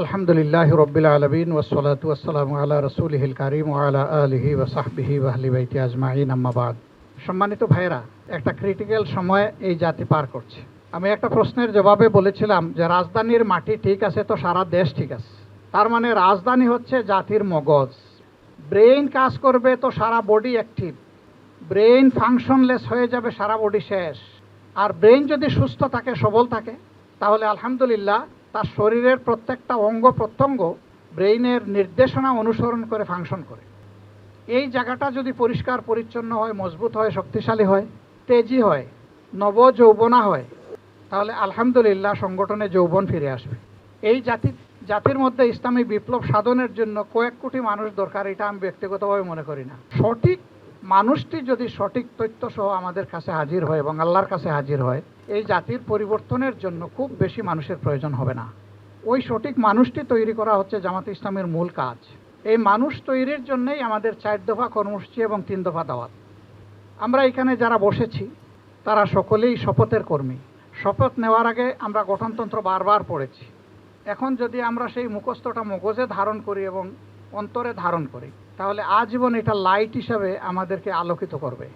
আলহামদুলিল্লাহ রব্বিল আলমিন ওসলাত ওয়াসালাম আল্লাহ রসুলহিল কারিম আলা আলহি ওসাহবিহি ওয়াহলি বাইতি আজমাইন আম্মাবাদ সম্মানিত ভাইরা একটা ক্রিটিক্যাল সময় এই জাতি পার করছে। আমি একটা প্রশ্নের জবাবে বলেছিলাম যে, রাজধানীর মাটি ঠিক আছে তো সারা দেশ ঠিক আছে। তার মানে রাজধানী হচ্ছে জাতির মগজ। ব্রেইন কাজ করবে তো সারা বডি অ্যাক্টিভ ব্রেইন ফাংশনলেস হয়ে যাবে, সারা বডি শেষ। আর ব্রেইন যদি সুস্থ থাকে, সবল থাকে, তাহলে আলহামদুলিল্লাহ তার শরীরের প্রত্যেকটা অঙ্গ প্রত্যঙ্গ ব্রেইনের নির্দেশনা অনুসরণ করে ফাংশন করে। এই জায়গাটা যদি পরিষ্কার, পরিচ্ছন্ন হয়, মজবুত হয়, শক্তিশালী হয়, তেজি হয় নব যৌবনা হয়, তাহলে আলহামদুলিল্লাহ সংগঠনে যৌবন ফিরে আসবে। এই জাতি, জাতির মধ্যে ইসলামী বিপ্লব সাধনের জন্য কয়েক কোটি মানুষ দরকার, এটা আমি ব্যক্তিগতভাবে মনে করি না। সঠিক মানুষটি যদি সঠিক তথ্য সহ আমাদের কাছে হাজির হয় এবং আল্লাহর কাছে হাজির হয়, এই জাতির পরিবর্তনের জন্য খুব বেশি মানুষের প্রয়োজন হবে না। ওই সঠিক মানুষটি তৈরি করা হচ্ছে জামাত ইসলামের মূল কাজ। এই মানুষ তৈরির জন্যই আমাদের চার দফা কর্মসূচি এবং তিন দফা দাওয়াত। আমরা এখানে যারা বসেছি, তারা সকলেই শপথের কর্মী। শপথ নেওয়ার আগে আমরা গঠনতন্ত্র বারবার পড়েছি। এখন যদি আমরা সেই মুখস্থটা মগজে ধারণ করি এবং অন্তরে ধারণ করি তাহলে আজীবন এটা লাইট হিসাবে আমাদেরকে আলোকিত করবে।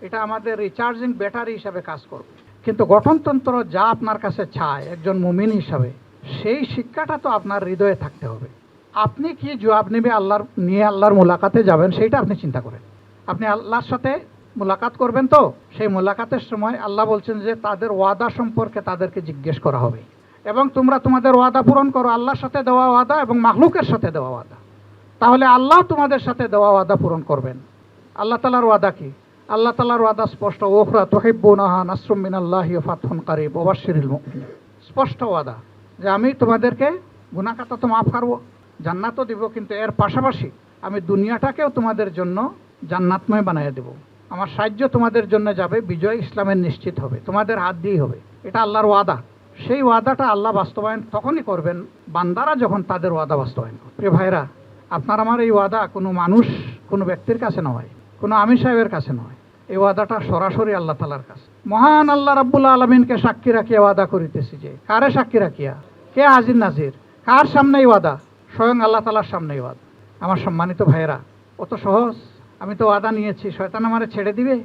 এটা আমাদের রিচার্জিং ব্যাটারি হিসাবে কাজ করবে। কিন্তু গঠনতন্ত্র যা আপনার কাছে চায়, একজন মুমিন হিসাবে, সেই শিক্ষাটা তো আপনার হৃদয়ে থাকতে হবে। আপনি কি জবাব নেবে আল্লাহর, নিয়ে আল্লাহর মোলাকাতে যাবেন, সেইটা আপনি চিন্তা করেন। আপনি আল্লাহর সাথে মোলাকাত করবেন তো, সেই মোলাকাতের সময় আল্লাহ বলছেন যে তাদের ওয়াদা সম্পর্কে তাদেরকে জিজ্ঞেস করা হবে। এবং তোমরা তোমাদের ওয়াদা পূরণ করো, আল্লাহর সাথে দেওয়া ওয়াদা এবং মাহলুকের সাথে দেওয়া ওয়াদা। তাহলে আল্লাহ তোমাদের সাথে দেওয়া ওয়াদা পূরণ করবেন। আল্লাহ তালার ওয়াদা কি? আল্লাহ তালার ওয়াদা স্পষ্ট, ওখরা তোহিব্বুনাহা নাসরুম মিনাল্লাহ ফাতহুন কারিব মুমিনিন। স্পষ্ট ওয়াদা যে আমি তোমাদেরকে গুনাকাতা তো মাফ করব, জান্নাতও দিব, কিন্তু এর পাশাপাশি আমি দুনিয়াটাকেও তোমাদের জন্য জান্নাতময় বানিয়ে দেব। আমার সাহায্য তোমাদের জন্য যাবে, বিজয় ইসলামের নিশ্চিত হবে, তোমাদের হাত দিয়েই হবে। এটা আল্লাহর ওয়াদা। সেই ওয়াদাটা আল্লাহ বাস্তবায়ন তখনই করবেন, বান্দারা যখন তাদের ওয়াদা বাস্তবায়ন করবে। ভাইরা আপনার আমার এই ওয়াদা কোনো মানুষ, কোনো ব্যক্তির কাছে নয়, কোনো আমির সাহেবের কাছে নয়। এই ওয়াদাটা সরাসরি আল্লাহ তালার কাছে। মহান আল্লাহ রাব্বুল আলমিনকে সাক্ষী রাখিয়া ওয়াদা করিতেছি যে, কারে সাক্ষী রাখিয়া? কে হাজির নাজির? কার সামনেই ওয়াদা? স্বয়ং আল্লাহ তালার সামনেই ওয়াদা। আমার সম্মানিত ভাইয়েরা, অত সহজ। আমি তো ওয়াদা নিয়েছি, শয়তান আমারে ছেড়ে দিবে?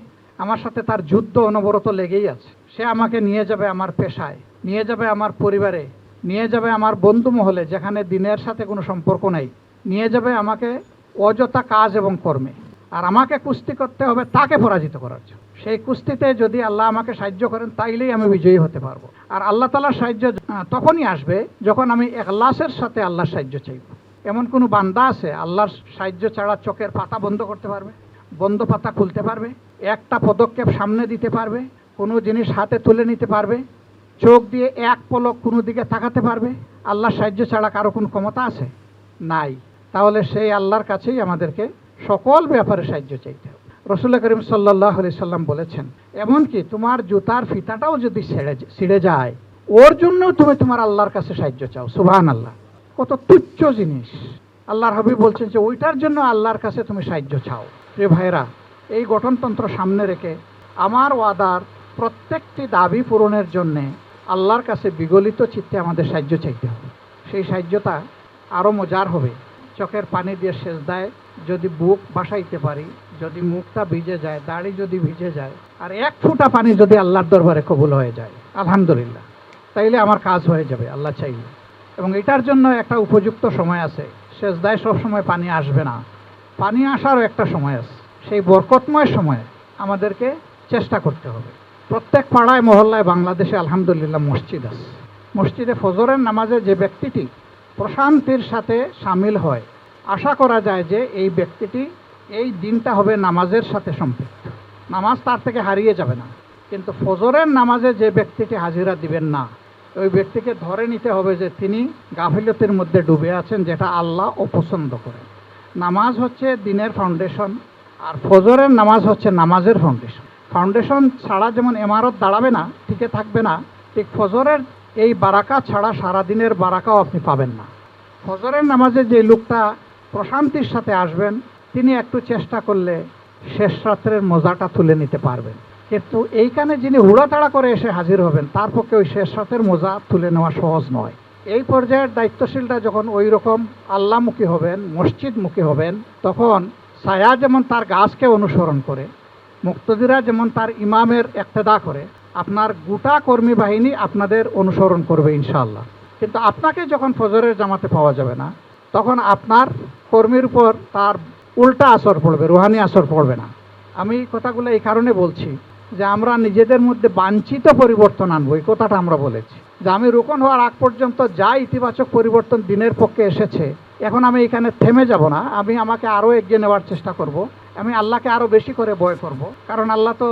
আমার সাথে তার যুদ্ধ অনবরত লেগেই আছে। সে আমাকে নিয়ে যাবে আমার পেশায়, নিয়ে যাবে আমার পরিবারে, নিয়ে যাবে আমার বন্ধু মহলে, যেখানে দিনের সাথে কোনো সম্পর্ক নেই। নিয়ে যাবে আমাকে অযথা কাজ এবং কর্মে। আর আমাকে কুস্তি করতে হবে তাকে পরাজিত করার জন্য। সেই কুস্তিতে যদি আল্লাহ আমাকে সাহায্য করেন, তাইলেই আমি বিজয়ী হতে পারব। আর আল্লাহ তালার সাহায্য তখনই আসবে যখন আমি একলাসের সাথে আল্লাহর সাহায্য চাইব। এমন কোনো বান্দা আছে, আল্লাহর সাহায্য ছাড়া চোখের পাতা বন্ধ করতে পারবে, বন্ধ পাতা খুলতে পারবে, একটা পদক্ষেপ সামনে দিতে পারবে, কোনো জিনিস হাতে তুলে নিতে পারবে, চোখ দিয়ে এক পলক কোনো দিকে তাকাতে পারবে, আল্লাহর সাহায্য ছাড়া কারও কোনো ক্ষমতা আছে? নাই। তাহলে সেই আল্লাহর কাছেই আমাদেরকে সকল ব্যাপারে সাহায্য চাইতে হবে। রসুল করিম সাল্লাহ আলি সাল্লাম বলেছেন, এমনকি তোমার জুতার ফিতাটাও যদি ছেড়ে ছিঁড়ে যায়, ওর জন্য তুমি তোমার আল্লাহর কাছে সাহায্য চাও। সুবহান আল্লাহ কত তুচ্ছ জিনিস। আল্লাহর হাবিব বলছেন যে, ওইটার জন্য আল্লাহর কাছে তুমি সাহায্য চাও। প্রিয় ভাইরা এই গঠনতন্ত্র সামনে রেখে আমার ওয়াদার প্রত্যেকটি দাবি পূরণের জন্যে আল্লাহর কাছে বিগলিত চিত্তে আমাদের সাহায্য চাইতে হবে। সেই সাহায্যটা আরও মজার হবে। চোখের পানি দিয়ে সেচ দেয়, যদি বুক বাসাইতে পারি, যদি মুখটা ভিজে যায়, দাড়ি যদি ভিজে যায়, আর এক ফুটা পানি যদি আল্লাহর দরবারে কবুল হয়ে যায়, আলহামদুলিল্লাহ। তাইলে আমার কাজ হয়ে যাবে, আল্লাহ চাইলে। এবং এটার জন্য একটা উপযুক্ত সময় আছে। শেষ দায় সবসময় পানি আসবে না। পানি আসারও একটা সময় আছে। সেই বরকতময় সময়ে আমাদেরকে চেষ্টা করতে হবে। প্রত্যেক পাড়ায়, মহল্লায়, বাংলাদেশে আলহামদুলিল্লাহ মসজিদ আছে। মসজিদে ফজরের নামাজে যে ব্যক্তিটি প্রশান্তির সাথে সামিল হয়। আশা করা যায় যে এই ব্যক্তিটি এই দিনটা হবে নামাজের সাথে সম্পৃক্ত। নামাজ তার থেকে হারিয়ে যাবে না। কিন্তু ফজরের নামাজে যে ব্যক্তিটি হাজিরা দিবেন না, ওই ব্যক্তিকে ধরে নিতে হবে যে তিনি গাফিলতির মধ্যে ডুবে আছেন, যেটা আল্লাহ অপছন্দ করেন। নামাজ হচ্ছে দিনের ফাউন্ডেশন আর ফজরের নামাজ হচ্ছে নামাজের ফাউন্ডেশন ফাউন্ডেশন ছাড়া যেমন এমারত দাঁড়াবে না টিকে থাকবে না, ঠিক ফজরের এই বারাকা ছাড়া সারাদিনের বারাকাও আপনি পাবেন না। ফজরের নামাজে যে লোকটা প্রশান্তির সাথে আসবেন, তিনি একটু চেষ্টা করলে শেষ রাত্রের মজাটা তুলে নিতে পারবেন। কিন্তু এইখানে যিনি হুড়াতাড়া করে এসে হাজির হবেন, তার পক্ষে ওই শেষ রাতের মজা তুলে নেওয়া সহজ নয়। এই পর্যায়ের দায়িত্বশীলরা যখন ওই রকম আল্লাহমুখী হবেন, মসজিদমুখী হবেন, তখন ছায়া যেমন তার গাছকে অনুসরণ করে, মুক্তদিরা যেমন তার ইমামের একতেদা করে আপনার গোটা কর্মী বাহিনী আপনাদের অনুসরণ করবে ইনশাআল্লাহ। কিন্তু আপনাকে যখন ফজরের জামাতে পাওয়া যাবে না, তখন আপনার কর্মীর উপর তার উল্টা আসর পড়বে, রুহানি আসর পড়বে না। আমি কথাগুলো এই কারণে বলছি যে আমরা নিজেদের মধ্যে বাঞ্ছিত পরিবর্তন আনব, এই কথাটা আমরা বলেছি। যে আমি রোপণ হওয়ার আগ পর্যন্ত যা ইতিবাচক পরিবর্তন দিনের পক্ষে এসেছে, এখন আমি এখানে থেমে যাব না, আমি আমাকে আরও এগিয়ে নেওয়ার চেষ্টা করব, আমি আল্লাহকে আরও বেশি করে ভয় করব। কারণ আল্লাহ তো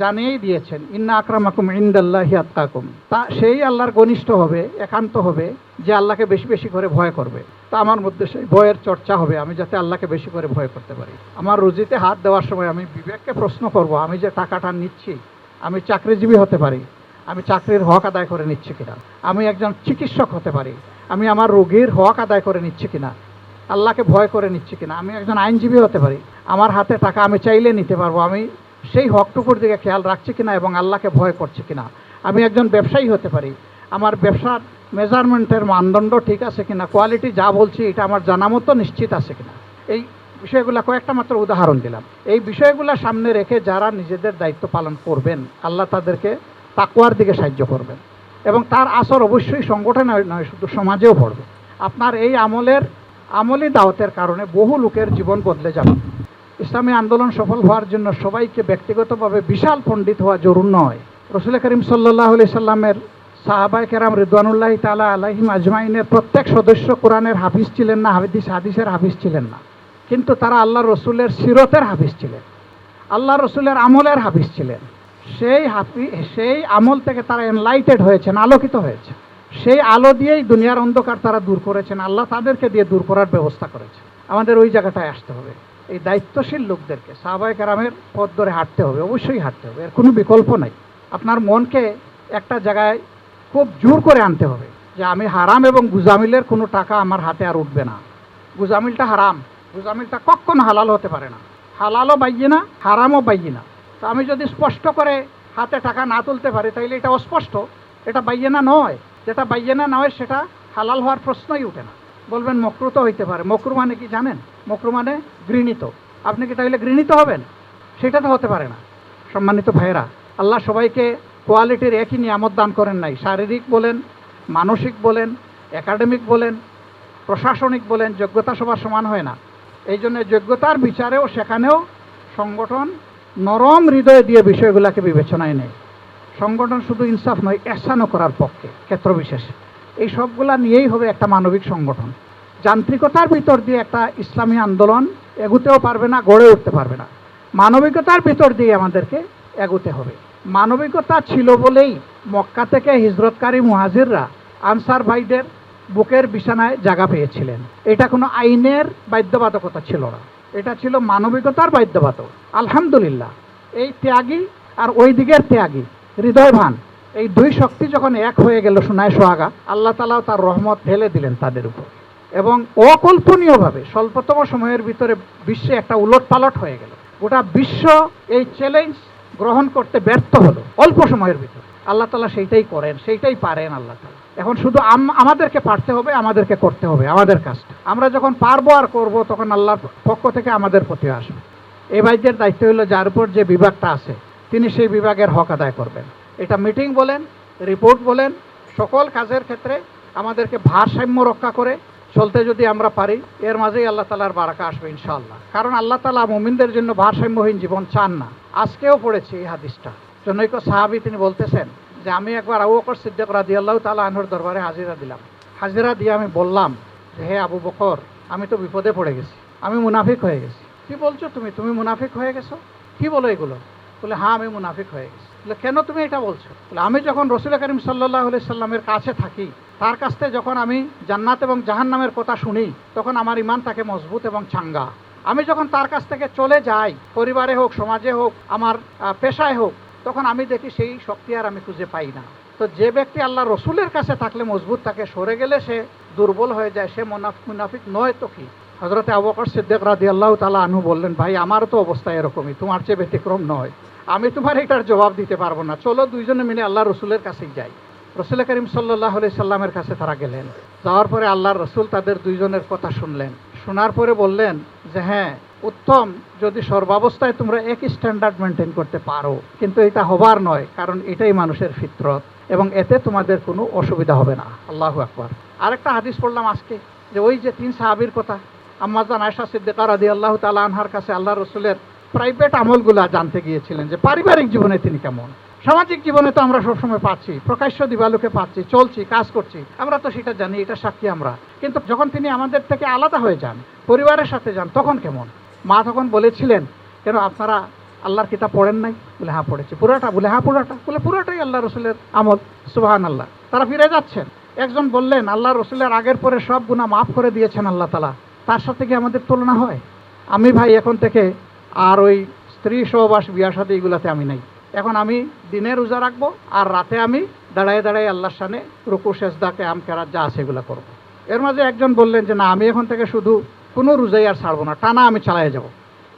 জানিয়েই দিয়েছেন, ইন্না আকরামাকুম ইন্দাল্লাহি আত্মাকুম তা সেই আল্লাহর ঘনিষ্ঠ হবে, একান্ত হবে, যে আল্লাহকে বেশি বেশি করে ভয় করবে। তা আমার মধ্যে সেই ভয়ের চর্চা হবে, আমি যাতে আল্লাহকে বেশি করে ভয় করতে পারি। আমার রুজিতে হাত দেওয়ার সময় আমি বিবেককে প্রশ্ন করব, আমি যে টাকাটা নিচ্ছি, আমি চাকরিজীবী হতে পারি? আমি চাকরির হক আদায় করে নিচ্ছি কিনা? আমি একজন চিকিৎসক হতে পারি? আমি আমার রোগীর হক আদায় করে নিচ্ছি কিনা? আল্লাহকে ভয় করে নিচ্ছি কিনা? আমি একজন আইনজীবী হতে পারি? আমার হাতে টাকা আমি চাইলে নিতে পারব, আমি সেই হকটুকুর দিকে খেয়াল রাখছি কিনা এবং আল্লাহকে ভয় করছে কিনা। আমি একজন ব্যবসায়ী হতে পারি। আমার ব্যবসার মেজারমেন্টের মানদণ্ড ঠিক আছে কিনা, কোয়ালিটি যা বলছি এটা আমার জানা মতো নিশ্চিত আছে কিনা। এই বিষয়গুলো কয়েকটা মাত্র উদাহরণ দিলাম। এই বিষয়গুলো সামনে রেখে যারা নিজেদের দায়িত্ব পালন করবেন, আল্লাহ তাদেরকে তাকুয়ার দিকে সাহায্য করবেন। এবং তার আসর অবশ্যই সংগঠনে নয়, শুধু সমাজেও পড়বে। আপনার এই আমলের আমলি দাওয়াতের কারণে বহু লোকের জীবন বদলে যাবে। ইসলামী আন্দোলন সফল হওয়ার জন্য সবাইকে ব্যক্তিগতভাবে বিশাল পণ্ডিত হওয়া জরুর নয়। রসুল করিম সাল্লাহ আলি সাল্লামের সাহাবাই কেরাম রিদওয়ানুল্লাহ তালা আলাহিম আজমাইনের প্রত্যেক সদস্য কোরআনের হাফিজ ছিলেন না, হাদিস হাদিসের হাফিজ ছিলেন না। কিন্তু তারা আল্লাহ রসুলের সিরতের হাফিজ ছিলেন। আল্লাহ রসুলের আমলের হাফিজ ছিলেন। সেই হাফি সেই আমল থেকে তারা এনলাইটেড হয়েছেন, আলোকিত হয়েছে সেই আলো দিয়েই দুনিয়ার অন্ধকার তারা দূর করেছেন, আল্লাহ তাদেরকে দিয়ে দূর করার ব্যবস্থা করেছে আমাদের ওই জায়গাটায় আসতে হবে। এই দায়িত্বশীল লোকদেরকে সাহাবাই কারামের পথ ধরে হাঁটতে হবে, অবশ্যই হাঁটতে হবে, এর কোনো বিকল্প নাই। আপনার মনকে একটা জায়গায় খুব জোর করে আনতে হবে যে আমি হারাম এবং গুজামিলের কোনো টাকা আমার হাতে আর উঠবে না। গুজামিলটা হারাম, গুজামিলটা কখনো হালাল হতে পারে না। হালালও বাইয়ে না, হারামও বাইয়ে না। তো আমি যদি স্পষ্ট করে হাতে টাকা না তুলতে পারি, তাইলে এটা অস্পষ্ট, এটা বাইয়ে না নয়। যেটা বাইয়ে না নয়, সেটা হালাল হওয়ার প্রশ্নই উঠে না। বলবেন মকরু তো হইতে পারে। মকরু মানে কি জানেন? মকরু মানে গৃহীত আপনি কি তাইলে ঘৃণিত হবেন? সেটা তো হতে পারে না। সম্মানিত ভাইয়েরা, আল্লাহ সবাইকে কোয়ালিটির একই নিয়ামত দান করেন নাই। শারীরিক বলেন, মানসিক বলেন, একাডেমিক বলেন, প্রশাসনিক বলেন, যোগ্যতা সবার সমান হয় না। এই জন্য যোগ্যতার বিচারেও সেখানেও সংগঠন নরম হৃদয় দিয়ে বিষয়গুলোকে বিবেচনায় নেয়। সংগঠন শুধু ইনসাফ নয় এসানও করার পক্ষে ক্ষেত্র বিশেষে এই সবগুলা নিয়েই হবে একটা মানবিক সংগঠন। যান্ত্রিকতার ভিতর দিয়ে একটা ইসলামী আন্দোলন এগুতেও পারবে না, গড়ে উঠতে পারবে না। মানবিকতার ভিতর দিয়ে আমাদেরকে এগুতে হবে। মানবিকতা ছিল বলেই মক্কা থেকে হিজরতকারী মুহাজিররা আনসার ভাইদের বুকের বিছানায় জায়গা পেয়েছিলেন। এটা কোনো আইনের বাধ্যবাধকতা ছিল না। এটা ছিল মানবিকতার বাধ্যবাধক। আলহামদুলিল্লাহ। এই ত্যাগী আর ওই দিকের ত্যাগী হৃদয়ভান এই দুই শক্তি যখন এক হয়ে গেল সোনায় সোহাগা, আল্লাহ তালাও তার রহমত ঢেলে দিলেন তাদের উপর। এবং অকল্পনীয়ভাবে স্বল্পতম সময়ের ভিতরে বিশ্বে একটা উলট পালট হয়ে গেল। গোটা বিশ্ব এই চ্যালেঞ্জ গ্রহণ করতে ব্যর্থ হলো অল্প সময়ের ভিতরে। আল্লাহ তালা সেইটাই করেন, সেইটাই পারেন আল্লাহ তালা। এখন শুধু আম- আমাদেরকে পারতে হবে, আমাদেরকে করতে হবে, আমাদের কাজটা। আমরা যখন পারব আর করব, তখন আল্লাহর পক্ষ থেকে আমাদের প্রতি আসবে। এ ভাইদের দায়িত্ব হলো যার উপর যে বিভাগটা আছে, তিনি সেই বিভাগের হক আদায় করবেন। এটা মিটিং বলেন রিপোর্ট বলেন, সকল কাজের ক্ষেত্রে আমাদেরকে ভারসাম্য রক্ষা করে চলতে যদি আমরা পারি, এর মাঝেই আল্লাহ তালার বারাকা আসবে ইনশাআল্লাহ। কারণ আল্লাহ তালা মুমিনদের জন্য ভারসাম্যহীন জীবন চান না। আজকেও পড়েছি এই হাদিসটা। জনৈক সাহাবি তিনি বলতেছেন যে, আমি একবার আবু বকর সিদ্দিক রাদি আল্লাহ তালা আনহুর দরবারে হাজিরা দিলাম। হাজিরা দিয়ে আমি বললাম যে, হে আবু বকর, আমি তো বিপদে পড়ে গেছি। আমি মুনাফিক হয়ে গেছি। কি বলছো তুমি? তুমি মুনাফিক হয়ে গেছো? কি বলো এগুলো? বলে হ্যাঁ আমি মুনাফিক হয়ে গেছি। বলে, কেন তুমি এটা বলছো? বলে, আমি যখন রসুল করিম সাল্লাহ সাল্লামের কাছে থাকি, তার কাছ থেকে যখন আমি জান্নাত এবং জাহান্নামের কথা শুনি, তখন আমার ইমান থাকে মজবুত এবং চাঙ্গা। আমি যখন তার কাছ থেকে চলে যাই, পরিবারে হোক, সমাজে হোক, আমার পেশায় হোক, তখন আমি দেখি সেই শক্তি আর আমি খুঁজে পাই না। তো যে ব্যক্তি আল্লাহ রসুলের কাছে থাকলে মজবুত থাকে সরে গেলে সে দুর্বল হয়ে যায়, সে মোনাফ, মুনাফিক নয় তো কি? হজরতে আবকর সিদ্দিক রাদি আল্লাহ তালা আনহু বললেন, ভাই আমারও তো অবস্থা এরকমই, তোমার চেয়ে ব্যতিক্রম নয়। আমি তোমার এটার জবাব দিতে পারব না। চলো দুইজনে মিলে আল্লাহ রসুলের কাছেই যাই। রসুল করিম সাল্লাহ সাল্লামের কাছে তারা গেলেন। যাওয়ার পরে আল্লাহর রসুল তাদের দুইজনের কথা শুনলেন। শোনার পরে বললেন যে হ্যাঁ উত্তম, যদি সর্বাবস্থায় তোমরা এক স্ট্যান্ডার্ড মেনটেন করতে পারো, কিন্তু এটা হবার নয়, কারণ এটাই মানুষের ফিতরত এবং এতে তোমাদের কোনো অসুবিধা হবে না। আল্লাহ আকবার। আরেকটা হাদিস পড়লাম আজকে, যে ওই যে তিন সাহাবির কথা আম্মাজান আয়সা সিদ্দিকা রাদি আল্লাহ তালা আনহার কাছে আল্লাহ রসুলের প্রাইভেট আমলগুলা জানতে গিয়েছিলেন যে পারিবারিক জীবনে তিনি কেমন? সামাজিক জীবনে তো আমরা সবসময় পাচ্ছি, প্রকাশ্য দিবালুকে পাচ্ছি, চলছি, কাজ করছি, আমরা তো সেটা জানি, এটা সাক্ষী আমরা। কিন্তু যখন তিনি আমাদের থেকে আলাদা হয়ে যান, পরিবারের সাথে যান, তখন কেমন? মা তখন বলেছিলেন, কেন আপনারা আল্লাহর কিতাব পড়েন নাই? বলে হ্যাঁ পড়েছি। পুরোটা বলে হ্যাঁ পুরোটা। বলে, পুরোটাই আল্লাহ রসুলের আমল। সুবাহান আল্লাহ তারা ফিরে যাচ্ছেন। একজন বললেন, আল্লাহ রসুলের আগের পরে সব গুণা মাফ করে দিয়েছেন আল্লাহ তালা তার সাথে কি আমাদের তুলনা হয়? আমি ভাই এখন থেকে আর ওই স্ত্রী সহবাস বিয়া সাথে এগুলাতে আমি নাই। এখন আমি দিনে রোজা রাখব আর রাতে আমি দাঁড়ায় দাঁড়ায় আল্লাহর সামনে রুকু শেষদাকে আম কেরাত যা আছে এগুলো করব। এর মাঝে একজন বললেন যে, না, আমি এখন থেকে শুধু কোনো রোজাই আর ছাড়বো না, টানা আমি চালায় যাব।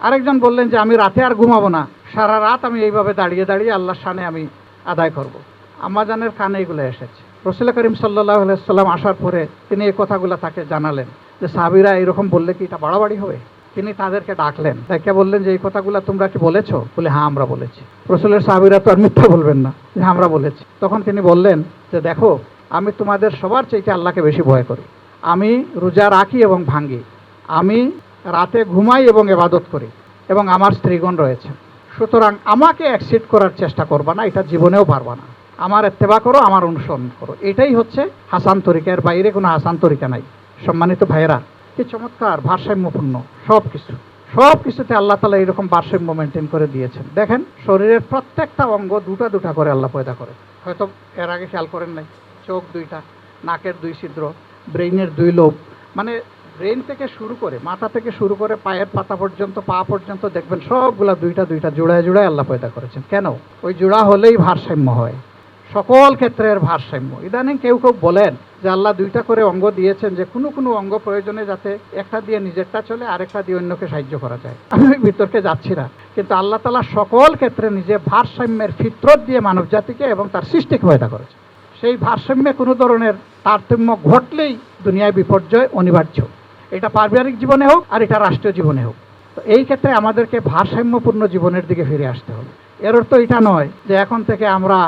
আরেকজন বললেন যে, আমি রাতে আর ঘুমাবো না, সারা রাত আমি এইভাবে দাঁড়িয়ে দাঁড়িয়ে আল্লাহর সামনে আমি আদায় করব। আমাজানের কানে এগুলো এসেছে। রসুল করিম সাল্লাহ সাল্লাম আসার পরে তিনি এই কথাগুলো তাকে জানালেন। যে সাহাবিরা এরকম বললে কি এটা বাড়াবাড়ি হবে? তিনি তাদেরকে ডাকলেন। তাকে বললেন যে, এই কথাগুলো তোমরা কি বলেছ? বলে হ্যাঁ আমরা বলেছি। রসুলের সাহাবিরা তো আর মিথ্যা বলবেন না, যে আমরা বলেছি। তখন তিনি বললেন যে, দেখো, আমি তোমাদের সবার চাইতে আল্লাহকে বেশি ভয় করি। আমি রোজা রাখি এবং ভাঙ্গি। আমি রাতে ঘুমাই এবং এবাদত করি এবং আমার স্ত্রীগণ রয়েছে। সুতরাং আমাকে অ্যাকসিড করার চেষ্টা করবা না, এটা জীবনেও পারবা না। আমার এত্তেবা করো, আমার অনুসরণ করো। এটাই হচ্ছে হাসান তরিকা এর বাইরে কোনো হাসান তরিকা নাই। সম্মানিত ভাইয়েরা, কি চমৎকার ভারসাম্যপূর্ণ সব কিছু সব কিছুতে আল্লাহ তালা এরকম ভারসাম্য মেনটেন করে দিয়েছেন। দেখেন, শরীরের প্রত্যেকটা অঙ্গ দুটা দুটা করে আল্লাহ পয়দা করে। হয়তো এর আগে খেয়াল করেন নাই, চোখ দুইটা, নাকের দুই ছিদ্র, ব্রেইনের দুই লোভ মানে ব্রেন থেকে শুরু করে, মাথা থেকে শুরু করে পায়ের পাতা পর্যন্ত, পা পর্যন্ত দেখবেন সবগুলা দুইটা দুইটা জোড়ায় জোড়ায় আল্লাহ পয়দা করেছেন। কেন? ওই জোড়া হলেই ভারসাম্য হয়। সকল ক্ষেত্রের ভারসাম্য। ইদানিং কেউ কেউ বলেন যে আল্লাহ দুইটা করে অঙ্গ দিয়েছেন যে কোনো কোনো অঙ্গ প্রয়োজনে যাতে একটা দিয়ে নিজেরটা চলে আরেকটা দিয়ে অন্যকে সাহায্য করা যায়। আমি বিতর্কে যাচ্ছি না। কিন্তু আল্লাহ তালা সকল ক্ষেত্রে নিজে ভারসাম্যের ফিতরত দিয়ে মানব জাতিকে এবং তার সৃষ্টিকে পয়দা করেছে। সেই ভারসাম্যে কোনো ধরনের তারতম্য ঘটলেই দুনিয়ায় বিপর্যয় অনিবার্য। এটা পারিবারিক জীবনে হোক আর এটা রাষ্ট্রীয় জীবনে হোক। তো এই ক্ষেত্রে আমাদেরকে ভারসাম্যপূর্ণ জীবনের দিকে ফিরে আসতে হবে। এর অর্থ এটা নয় যে এখন থেকে আমরা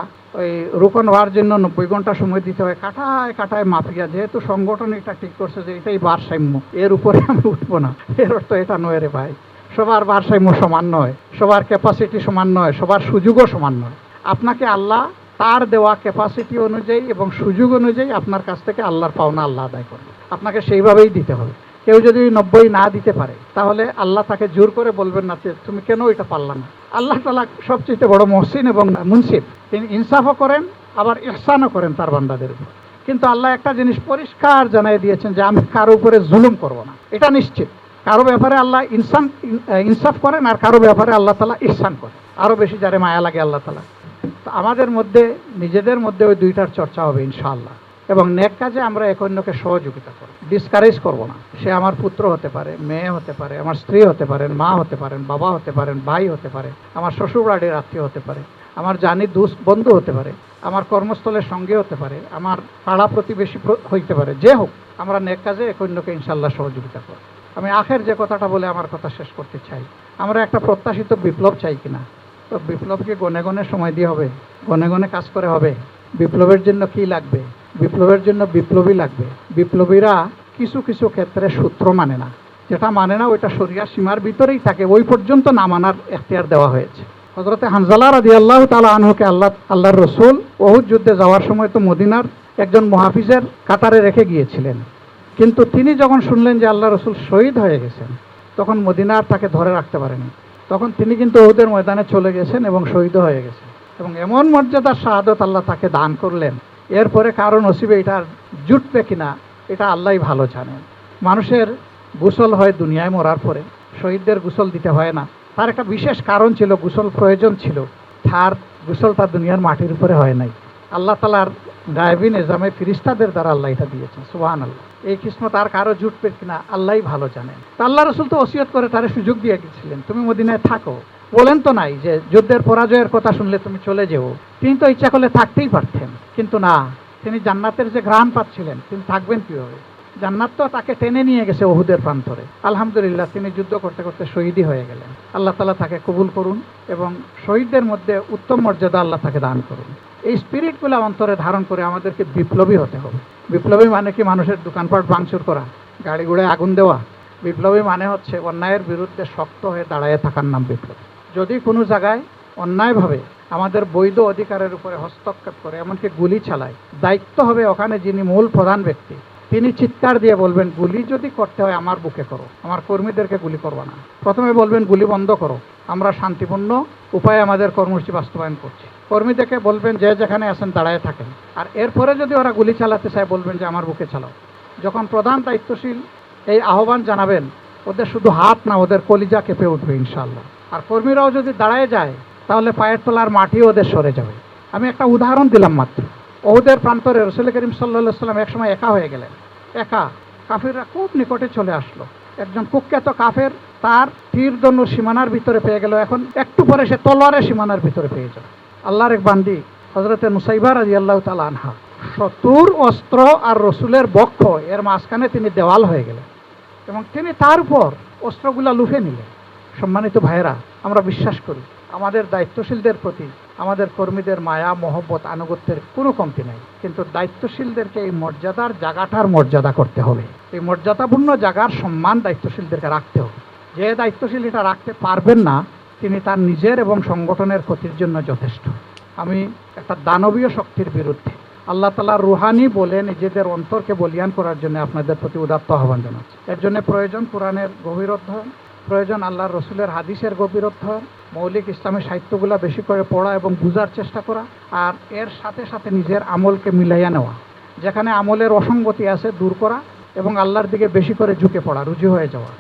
ওই রোপণ হওয়ার জন্য নব্বই ঘণ্টা সময় দিতে হয়, কাটায় কাটায় মাফিয়া যেহেতু সংগঠন এটা ঠিক করছে যে এটাই ভারসাম্য, এর উপরে আমি উঠবো না। এর অর্থ এটা নয় রে ভাই, সবার ভারসাম্য সমান নয়, সবার ক্যাপাসিটি সমান নয়, সবার সুযোগও সমান নয়। আপনাকে আল্লাহ তার দেওয়া ক্যাপাসিটি অনুযায়ী এবং সুযোগ অনুযায়ী আপনার কাছ থেকে আল্লাহর পাওনা আল্লাহ আদায় করবে। আপনাকে সেইভাবেই দিতে হবে। কেউ যদি নব্বই না দিতে পারে, তাহলে আল্লাহ তাকে জোর করে বলবেন না যে তুমি কেন এটা পারলা না? আল্লাহ তালা সবচেয়ে বড় মহসিন এবং মুন্সিফ তিনি ইনসাফও করেন, আবার ইহসানও করেন তার বান্দাদের উপর। কিন্তু আল্লাহ একটা জিনিস পরিষ্কার জানাই দিয়েছেন যে আমি কারও উপরে জুলুম করব না। এটা নিশ্চিত। কারও ব্যাপারে আল্লাহ ইনসান, ইনসাফ করেন আর কারও ব্যাপারে আল্লাহ তালা ইহসান করেন। আরও বেশি যারে মায়া লাগে আল্লাহ তালা তো আমাদের মধ্যে, নিজেদের মধ্যে ওই দুইটার চর্চা হবে ইনশাআল্লাহ। এবং নেক কাজে আমরা এক অন্যকে সহযোগিতা করব ডিসকারেজ করব না। সে আমার পুত্র হতে পারে, মেয়ে হতে পারে, আমার স্ত্রী হতে পারেন মা হতে পারেন বাবা হতে পারেন ভাই হতে পারে, আমার শ্বশুর বাড়ির আত্মীয় হতে পারে, আমার জানি দুস বন্ধু হতে পারে, আমার কর্মস্থলের সঙ্গে হতে পারে, আমার পাড়া প্রতিবেশী হইতে পারে, যে হোক, আমরা নেক কাজে এক অন্যকে ইনশাল্লাহ সহযোগিতা করব আমি আখের যে কথাটা বলে আমার কথা শেষ করতে চাই, আমরা একটা প্রত্যাশিত বিপ্লব চাই কিনা? তো বিপ্লবকে গনে গনে সময় দিয়ে হবে, গনে গনে কাজ করে হবে, বিপ্লবের জন্য কি লাগবে? বিপ্লবের জন্য বিপ্লবী লাগবে। বিপ্লবীরা কিছু কিছু ক্ষেত্রে সূত্র মানে না। যেটা মানে না, ওইটা সরিয়া সীমার ভিতরেই থাকে। ওই পর্যন্ত না মানার এখতিয়ার দেওয়া হয়েছে। হজরতে হানজালা রাদি আল্লাহ তালা আনহুকে আল্লাহ, আল্লাহর রসুল বহুত যুদ্ধে যাওয়ার সময় তো মদিনার একজন মহাফিজের কাতারে রেখে গিয়েছিলেন। কিন্তু তিনি যখন শুনলেন যে আল্লাহ রসুল শহীদ হয়ে গেছেন, তখন মদিনার তাকে ধরে রাখতে পারেনি। তখন তিনি কিন্তু ওহুদের ময়দানে চলে গেছেন এবং শহীদ হয়ে গেছেন। এবং এমন মর্যাদার শাহাদত আল্লাহ তাকে দান করলেন। এরপরে কারও নসিবে এটা জুটবে কিনা, এটা আল্লাহই ভালো জানেন মানুষের গোসল হয় দুনিয়ায় মরার পরে, শহীদদের গোসল দিতে হয় না। তার একটা বিশেষ কারণ ছিল, গোসল প্রয়োজন ছিল। তার গোসল তার দুনিয়ার মাটির উপরে হয় নাই। আল্লাহ তালার গায়েবী নিজামে ফিরিস্তাদের দ্বারা আল্লাহ এটা দিয়েছেন সুবাহান আল্লাহ এই কিসমত আর কারও জুটবে কিনা, আল্লাহই ভালো জানেন তা আল্লাহ রসুল তো ওসিয়ত করে তার সুযোগ দিয়ে গেছিলেন, তুমি মদিনায় থাকো। বলেন তো নাই যে যুদ্ধের পরাজয়ের কথা শুনলে তুমি চলে যেও। তিনি তো ইচ্ছা করলে থাকতেই পারতেন। কিন্তু না, তিনি জান্নাতের যে ঘ্রাণ পাচ্ছিলেন, তিনি থাকবেন কীভাবে? জান্নাত তো তাকে টেনে নিয়ে গেছে ওহুদের প্রান্তরে। আলহামদুলিল্লাহ, তিনি যুদ্ধ করতে করতে শহীদই হয়ে গেলেন। আল্লাহ তালা তাকে কবুল করুন এবং শহীদদের মধ্যে উত্তম মর্যাদা আল্লাহ তাকে দান করুন। এই স্পিরিটগুলো অন্তরে ধারণ করে আমাদেরকে বিপ্লবী হতে হবে। বিপ্লবী মানে কি? মানুষের দোকানপাট ভাঙচুর করা, গাড়ি ঘোড়ায় আগুন দেওয়া। বিপ্লবী মানে হচ্ছে অন্যায়ের বিরুদ্ধে শক্ত হয়ে দাঁড়ায় থাকার নাম বিপ্লব। যদি কোনো জায়গায় অন্যায়ভাবে আমাদের বৈধ অধিকারের উপরে হস্তক্ষেপ করে, এমনকি গুলি চালায়, দায়িত্ব হবে ওখানে যিনি মূল প্রধান ব্যক্তি, তিনি চিৎকার দিয়ে বলবেন, গুলি যদি করতে হয় আমার বুকে করো, আমার কর্মীদেরকে গুলি করব না। প্রথমে বলবেন, গুলি বন্ধ করো, আমরা শান্তিপূর্ণ উপায়ে আমাদের কর্মসূচি বাস্তবায়ন করছি। কর্মীদেরকে বলবেন, যে যেখানে আছেন দাঁড়ায় থাকেন। আর এরপরে যদি ওরা গুলি চালাতে চায়, বলবেন যে, আমার বুকে চালাও। যখন প্রধান দায়িত্বশীল এই আহ্বান জানাবেন, ওদের শুধু হাত না, ওদের কলিজা কেঁপে উঠবে ইনশাল্লাহ আর কর্মীরাও যদি দাঁড়ায় যায়, তাহলে পায়ের তলার মাটি ওদের সরে যাবে। আমি একটা উদাহরণ দিলাম মাত্র। ওদের প্রান্তরে রসুল করিম সাল্লা সাল্লাম একসময় একা হয়ে গেলেন। একা। কাফিররা খুব নিকটে চলে আসলো। একজন কুখ্যাত কাফের তার তীর দন্য সীমানার ভিতরে পেয়ে গেল। এখন একটু পরে সে তলোয়ারের সীমানার ভিতরে পেয়ে যাবে। আল্লাহর এক বান্দি হজরতে মুসাইবার রাজি আল্লাহ তালা আনহা, শত্রুর অস্ত্র আর রসুলের বক্ষ, এর মাঝখানে তিনি দেওয়াল হয়ে গেলেন। এবং তিনি তার উপর অস্ত্রগুলা লুফে নিলেন। সম্মানিত ভাইয়েরা, আমরা বিশ্বাস করি, আমাদের দায়িত্বশীলদের প্রতি আমাদের কর্মীদের মায়া, মহব্বত, আনুগত্যের কোনো কমতি নাই। কিন্তু দায়িত্বশীলদেরকে এই মর্যাদার জায়গাটার মর্যাদা করতে হবে। এই মর্যাদাপূর্ণ জায়গার সম্মান দায়িত্বশীলদেরকে রাখতে হবে। যে দায়িত্বশীল এটা রাখতে পারবেন না, তিনি তার নিজের এবং সংগঠনের ক্ষতির জন্য যথেষ্ট। আমি একটা দানবীয় শক্তির বিরুদ্ধে আল্লাহ তালা রুহানি বলে নিজেদের অন্তরকে বলিয়ান করার জন্য আপনাদের প্রতি উদাত্ত আহ্বান জানাচ্ছি। এর জন্য প্রয়োজন কোরআনের গভীর অধ্যয়ন প্রয়োজন আল্লাহ রসুলের হাদিসের গভীর অধ্যয়ন মৌলিক ইসলামী সাহিত্যগুলো বেশি করে পড়া এবং বোঝার চেষ্টা করা, আর এর সাথে সাথে নিজের আমলকে মিলাইয়া নেওয়া, যেখানে আমলের অসঙ্গতি আছে দূর করা এবং আল্লাহর দিকে বেশি করে ঝুঁকে পড়া, রুজু হয়ে যাওয়া।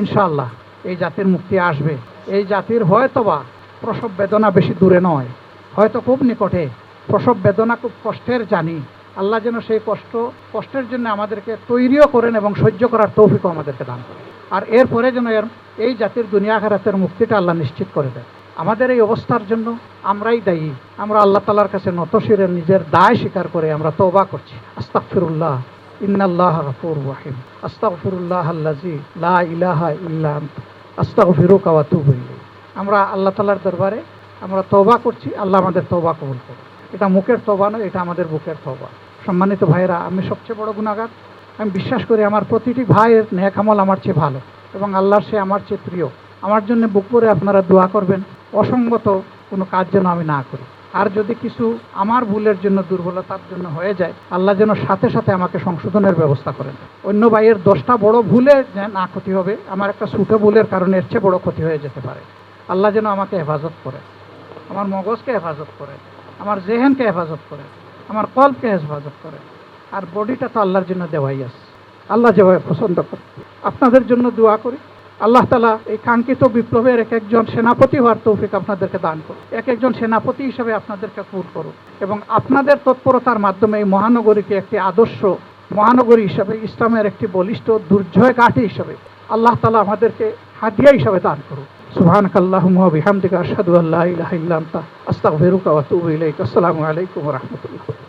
ইনশাআল্লাহ, এই জাতির মুক্তি আসবে। এই জাতির হয়তোবা প্রসব বেদনা বেশি দূরে নয়, হয়তো খুব নিকটে। প্রসব বেদনা খুব কষ্টের জানি। আল্লাহ যেন সেই কষ্ট, কষ্টের জন্য আমাদেরকে তৈরিও করেন এবং সহ্য করার তৌফিকও আমাদেরকে দান করেন। আর এরপরে যেন এর এই জাতির দুনিয়া খারাতের মুক্তিটা আল্লাহ নিশ্চিত করে দেয়। আমাদের এই অবস্থার জন্য আমরাই দায়ী। আমরা আল্লাহ তালার কাছে নতশিরে নিজের দায় স্বীকার করে আমরা তওবা করছি। আস্তাগফিরুল্লাহ। ইন্নাল্লাহ গফুর রাহিম। আস্তাগফিরুল্লাহ আল্লাজি লা ইলাহা ইল্লা আস্তাগফিরুকা ওয়া আতুবু আমরা আল্লাহ তালার দরবারে আমরা তওবা করছি। আল্লাহ আমাদের তওবা কবুল করুন এটা মুখের তওবা নয়, এটা আমাদের বুকের তওবা। সম্মানিত ভাইরা আমি সবচেয়ে বড় গুণাগার আমি বিশ্বাস করি আমার প্রতিটি ভাইয়ের নেক আমল আমার চেয়ে ভালো এবং আল্লাহর সে আমার চেয়ে প্রিয়। আমার জন্য বুক করে আপনারা দোয়া করবেন। অসঙ্গত কোনো কাজ যেন আমি না করি। আর যদি কিছু আমার ভুলের জন্য দুর্বলতার জন্য হয়ে যায়, আল্লাহ যেন সাথে সাথে আমাকে সংশোধনের ব্যবস্থা করেন। অন্য ভাইয়ের দশটা বড় ভুলে না ক্ষতি হবে, আমার একটা ছোটো ভুলের কারণে এর চেয়ে বড় ক্ষতি হয়ে যেতে পারে। আল্লাহ যেন আমাকে হেফাজত করে। আমার মগজকে হেফাজত করে। আমার জেহেনকে হেফাজত করে। আমার কল্পকে হেফাজত করে। আর বডিটা তো আল্লাহর জন্য দেওয়াই আছে। আল্লাহ যেভাবে পছন্দ করে। আপনাদের জন্য দোয়া করি। আল্লাহ তালা এই কাঙ্ক্ষিত বিপ্লবের এক একজন সেনাপতি হওয়ার তৌফিক আপনাদেরকে দান করুন এক একজন সেনাপতি হিসেবে আপনাদেরকে পুর করুন এবং আপনাদের তৎপরতার মাধ্যমে এই মহানগরীকে একটি আদর্শ মহানগরী হিসাবে, ইসলামের একটি বলিষ্ঠ দুর্জয় ঘাটি হিসাবে আল্লাহ তালা আমাদেরকে হাদিয়া হিসাবে দান করুন সুবহানাক আল্লাহুম্মা ওয়া বিহামদিকা আশহাদু আসসালামু আলাইকুম রাহমাতুল্লাহ।